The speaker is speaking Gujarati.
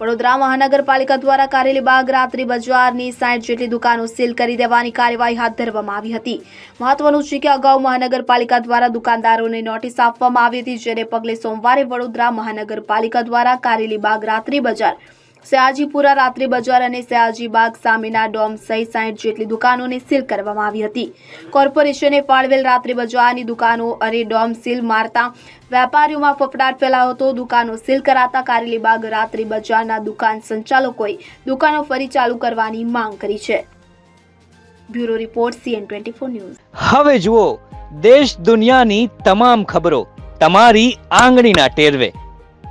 વડોદરા મહાનગરપાલિકા દ્વારા કારેલીબાગ રાત્રિ બજારની સાઠ જેટલી દુકાનો સીલ કરી દેવાની કાર્યવાહી હાથ ધરવામાં આવી હતી. મહત્વનું છે કે અગાઉ મહાનગરપાલિકા દ્વારા દુકાનદારોને નોટિસ આપવામાં આવી હતી, જેને પગલે સોમવારે વડોદરા મહાનગરપાલિકા દ્વારા કારેલીબાગ રાત્રિ બજાર સયાજીપુરા રાત્રિ બજાર અને સયાજીબાગ સામેના ડોમ સહિત સાઠ જેટલી દુકાનોને સીલ કરવામાં આવી હતી. કોર્પોરેશને ફાળવેલ રાત્રિ બજારની દુકાનો અને ડોમ સીલ મારતા વેપારીઓમાં ફફડાટ ફેલાયો હતો. દુકાનો સીલ કરાતા કારેલીબાગ રાત્રિ બજારના દુકાન સંચાલકોએ દુકાનો ફરી ચાલુ કરવાની માંગ કરી છે. Bureau report, CN twenty news. હવે જુઓ, દેશ દુનિયાની તમામ ખબરો તમારી આંગળીના ટેરવે.